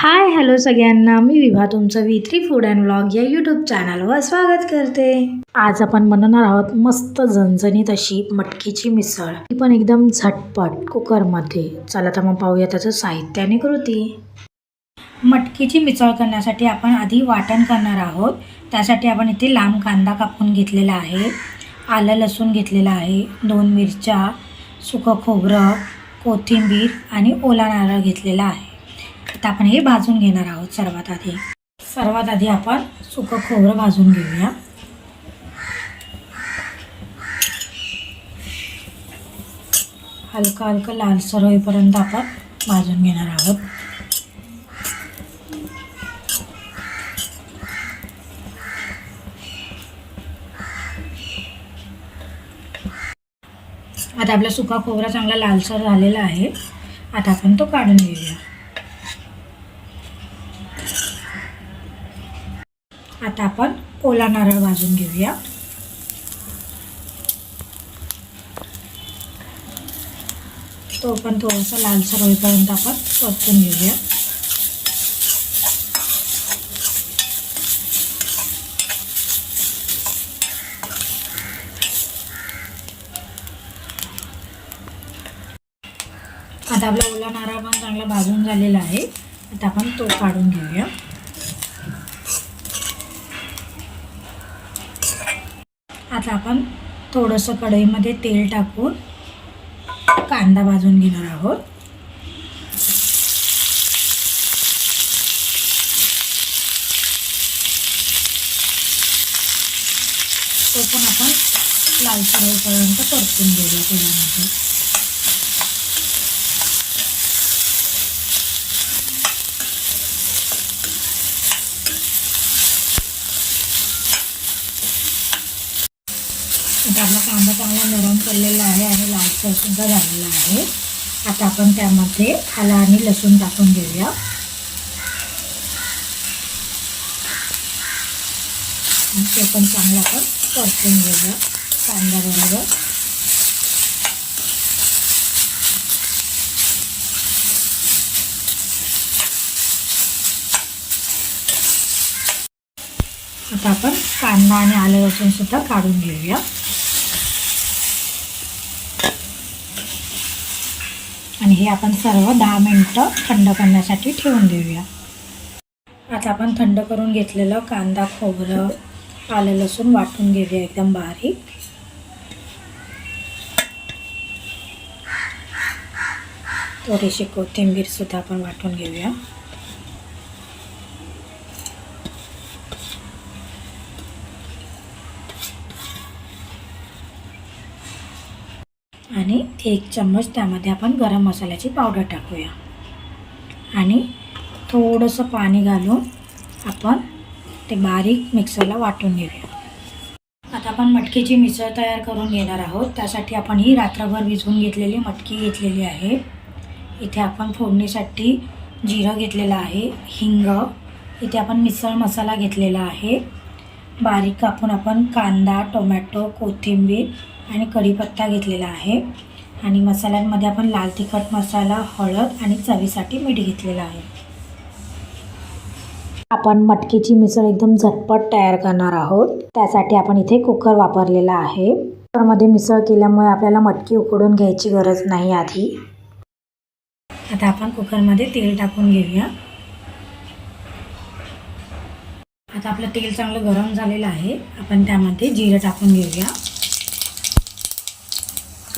Hi hello सगळ्यांना. मी विभा तुमचं V three food and vlog या यूट्यूब चॅनलवर स्वागत करते. आज आपण बनवणार आहोत मस्त झणझणीत अशी मटकीची मिसळ. ती पण एकदम झटपट कुकरमध्ये. चला तर मग पाहूया त्याचं साहित्य आणि कृती. मटकीची मिसळ करण्यासाठी आपण आधी वाटण करणार आहोत. त्यासाठी आपण इथे लांब कांदा कापून घेतलेला आहे. आलं लसूण घेतलेलं आहे. दोन मिरच्या सुकं खोबरं कोथिंबीर आणि ओला नारळ घेतलेला आहे. आता आपण हे भाजून घेणार आहोत सर्वात आधी. सर्वात आधी आपण सुकं खोबरं भाजून घेऊया. हलकं हलकं लालसर होईपर्यंत आपण भाजून घेणार आहोत. आता आपला सुका खोबरा चांगला लालसर झालेला आहे. आता आपण तो काढून घेऊया. आता आपण ओला नारळ भाजून घेऊया. तो पण थोडासा लालसर होईपर्यंत आपण परतून घेऊया. आता आपला ओला नारळ पण चांगला भाजून झालेला आहे. आता आपण तो काढून घेऊया. आता आपण थोडंसं कढईमध्ये तेल टाकून कांदा भाजून घेणार आहोत. तो पण आपण लालसर होईपर्यंत परतून घेऊया तेलामध्ये आता आपला कांदा चांगला पडलेला आहे आणि लालसर सुद्धा झालेला आहे. आता आपण त्यामध्ये आला आणि लसूण टाकून घेऊया. ते पण चांगलं आपण परतून घेऊया कांद्याबरोबर आता आपण कांदा आणि आलं लसूण सुद्धा काढून घेऊया. आणि हे आपण सर्व दहा मिनटं थंड करण्यासाठी ठेवून देऊया. आता आपण थंड करून घेतलेलं कांदा खोबरं आलं लसूण वाटून घेऊया एकदम बारीक. थोडीशी कोथिंबीरसुद्धा आपण वाटून घेऊया. आणि एक चम्मच त्यामध्ये आपण गरम मसाल्याची पावडर टाकूया. आणि थोडंसं पाणी घालून आपण ते बारीक मिक्सरला वाटून घेऊया. आता आपण मटकीची मिसळ तयार करून घेणार आहोत. त्यासाठी आपण ही रात्रभर भिजवून घेतलेली मटकी घेतलेली आहे. इथे आपण फोडणीसाठी जिरं घेतलेलं आहे हिंग. इथे आपण मिसळ मसाला घेतलेला आहे. बारीक कापून आपण कांदा टोमॅटो कोथिंबीर आणि कढीपत्ता घेतलेला आहे. आणि मसाल्यांमध्ये आपण लाल तिखट मसाला हळद आणि चवीसाठी मीठ घेतलेलं आहे. आपण मटकीची मिसळ एकदम झटपट तयार करणार आहोत. त्यासाठी आपण इथे कुकर वापरलेला आहे. कुकरमध्ये मिसळ केल्यामुळे आपल्याला मटकी उकडून घ्यायची गरज नाही आधी. आता आपण कुकरमध्ये तेल टाकून घेऊया. आता आपलं तेल चांगलं गरम झालेलं आहे. आपण त्यामध्ये जिरं टाकून घेऊया.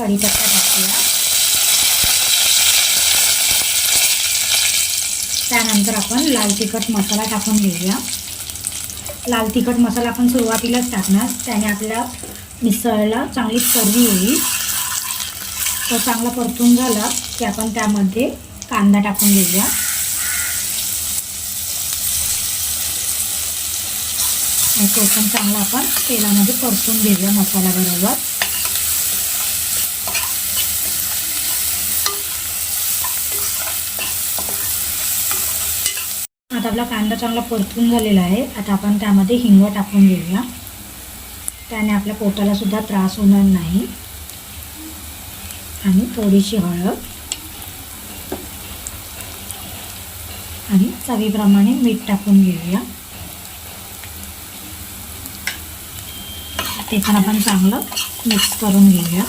कढीपत्ता टाकूया. त्यानंतर आपण लाल तिखट मसाला टाकून घेऊया. लाल तिखट मसाला आपण सुरुवातीलाच टाकणार. त्याने आपल्या मिसळला चांगली सर्वी येईल तो चांगला परतून झाला की आपण त्यामध्ये कांदा टाकून घेऊया. आणि तो पण चांगला आपण तेलामध्ये परतून घेऊया मसाल्याबरोबर आता आपला कांदा चांगला परतून झालेला आहे. आता आपण त्यामध्ये हिंग टाकून घेऊया. त्याने आपल्या पोटालासुद्धा त्रास होणार नाही. आणि थोडीशी हळद. आणि चवीप्रमाणे मीठ टाकून घेऊया. ते पण आपण चांगलं मिक्स करून घेऊया.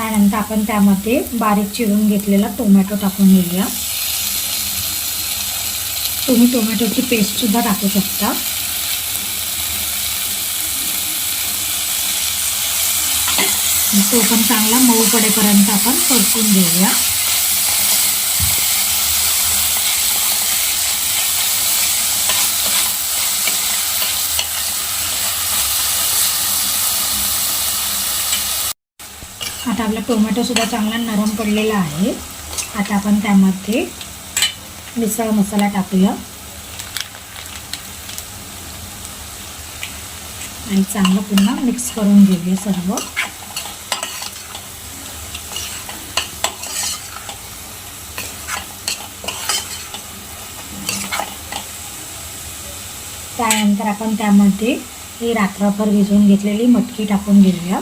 त्यानंतर आपण त्यामध्ये? बारीक चिरून घेतलेला टोमॅटो टाकून घेऊया. तुम्ही टोमॅटोची पेस्टसुद्धा टाकू शकता. तो पण चांगला मऊ पडेपर्यंत आपण परतून घेऊया. आता आपला टोमॅटोसुद्धा चांगला नरम पडलेला आहे. आता आपण त्यामध्ये मिसळ मसाला टाकूया. आणि चांगलं पुन्हा मिक्स करून घेऊया सर्व. त्यानंतर आपण त्यामध्ये ही रात्रभर भिजवून घेतलेली मटकी टाकून घेऊया.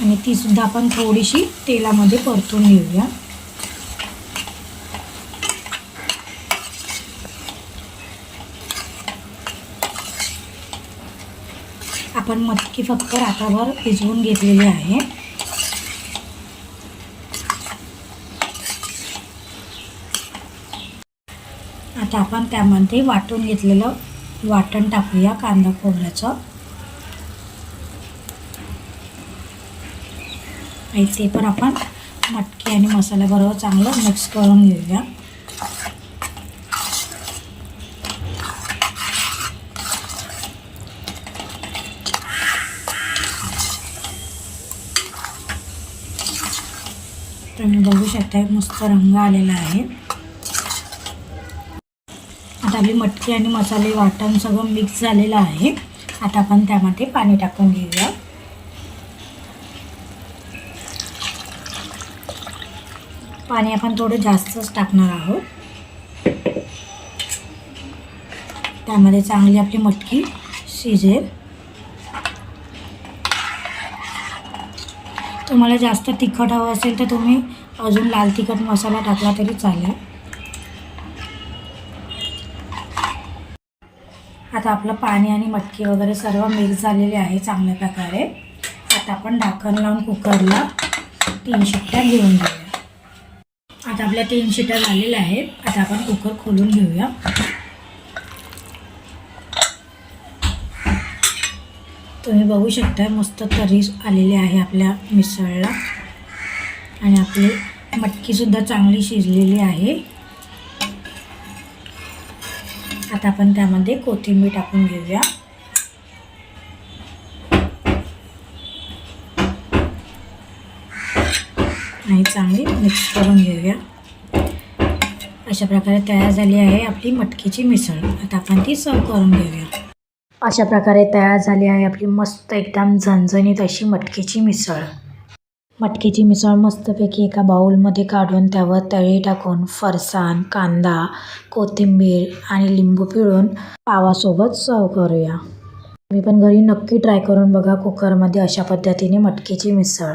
आणि तीसुद्धा आपण थोडीशी तेलामध्ये परतून घेऊया. आपण मटकी फक्त रातावर भिजवून घेतलेली आहे. आता आपण त्यामध्ये वाटून घेतलेलं वाटण टाकूया कांदा खोबऱ्याचं. आणि ते पण आपण मटकी आणि मसाल्याबरोबर चांगलं मिक्स करून घेऊया. तुम्ही बघू शकता मस्त रंग आलेला आहे. आता आपली मटकी आणि मसाले वाटण सगळं मिक्स झालेलं आहे. आता आपण त्यामध्ये पाणी टाकून घेऊया. पाणी आपण थोडं जास्तच टाकणार आहोत. त्यामध्ये चांगली आपली मटकी शिजेल. तुम्हाला जास्त तिखट हवं असेल तर तुम्ही अजून लाल तिखट मसाला टाकला तरी चालेल. आता आपलं पाणी आणि मटकी वगैरे सर्व मिक्स झालेले आहे चांगल्या प्रकारे. आता आपण ढाकण लावून कुकरला तीन शिट्ट्या घेऊन घेऊया. आता आपल्या तीन शिट्ट्या झालेल्या आहेत. आता आपण कुकर खोलून घेऊया. तुम्ही बघू शकता मस्त तरी आलेली आहे आपल्या मिसळला. आणि आपली मटकीसुद्धा चांगली शिजलेली आहे. आता आपण त्यामध्ये कोथिंबीर टाकून घेऊया आणि चांगली मिक्स करून घेऊया. अशा प्रकारे तयार झाली आहे आपली मटकीची मिसळ. आता आपण ती सर्व करून घेऊया. अशा प्रकारे तयार झाली आहे आपली मस्त एकदम झणझणीत अशी मटकीची मिसळ. मटकीची मिसळ मस्तपैकी एका बाऊलमध्ये काढून त्यावर तळी टाकून फरसाण कांदा कोथिंबीर आणि लिंबू पिळून पावासोबत सर्व करूया. मी पण घरी नक्की ट्राय करून बघा कुकरमध्ये अशा पद्धतीने मटकीची मिसळ.